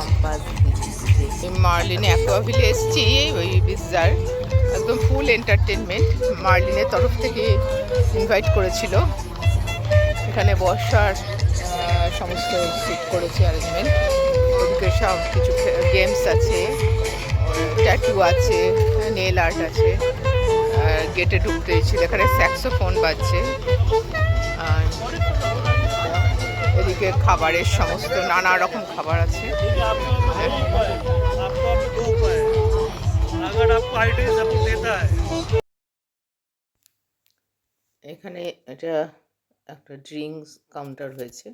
Compass মার্লিনে অ্যাকোয়াভিলে এসেছি, ওই bizarre একদম ফুল এন্টারটেনমেন্ট মার্লিনের তরফ থেকে ইনভাইট করেছিল। এখানে বসার সমস্ত সিট করেছে অ্যারেঞ্জমেন্ট ওদিকে সব কিছু গেমস আছে ট্যাটু আছে নেল আর্ট আছে। গেটে ঢুকতে এখানে স্যাক্সোফোন বাজছে। আর আজকে খাবারের সমস্ত নানা রকম খাবার আছে। এখানে এটা একটা ড্রিঙ্কস কাউন্টার হয়েছে।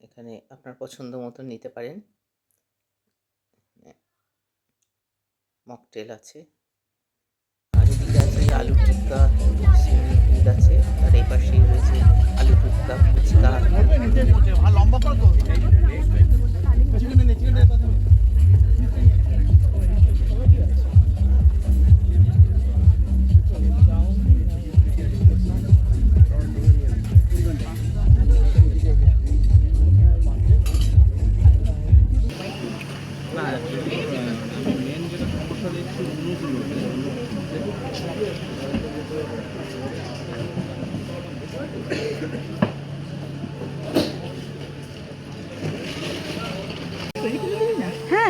এখানে আপনার পছন্দ মতো নিতে পারেন। মকটেল আছে। আর আছে আলু টিক্কা আছে।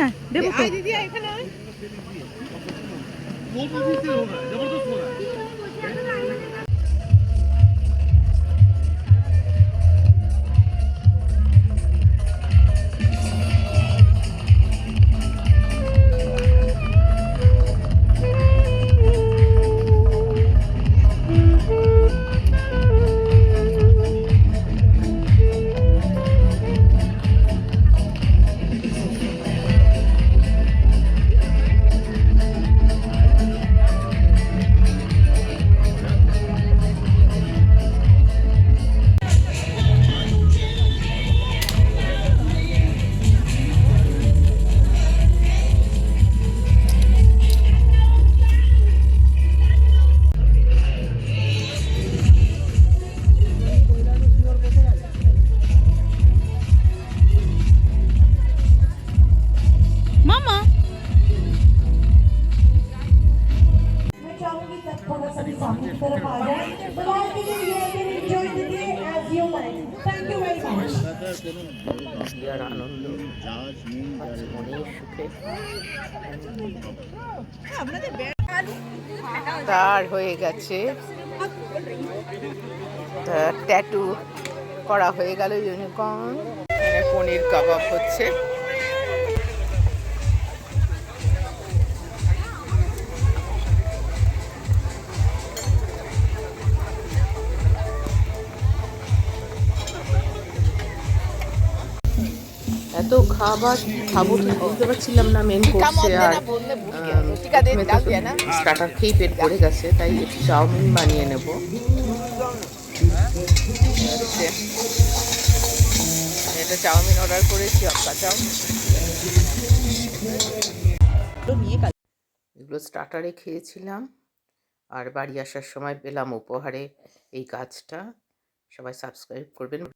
হ্যাঁ দেবো তো। তার হয়ে গেছে। ট্যাটু করা হয়ে গেল ইউনিকর্ন পনির কাবাব হচ্ছে। এত খাবার খাব ঠিক বুঝতে পারছিলাম না মেন করছে আর স্টার্টার খেয়েই পেট ভরে গেছে তাই একটু চাউমিন বানিয়ে নেব। এটা চাউমিন অর্ডার করেছি অক্কা চাউ এগুলো স্টার্টারে খেয়েছিলাম আর বাড়ি আসার সময় পেলাম উপহারে এই গাছটা। সবাই সাবস্ক্রাইব করবেন।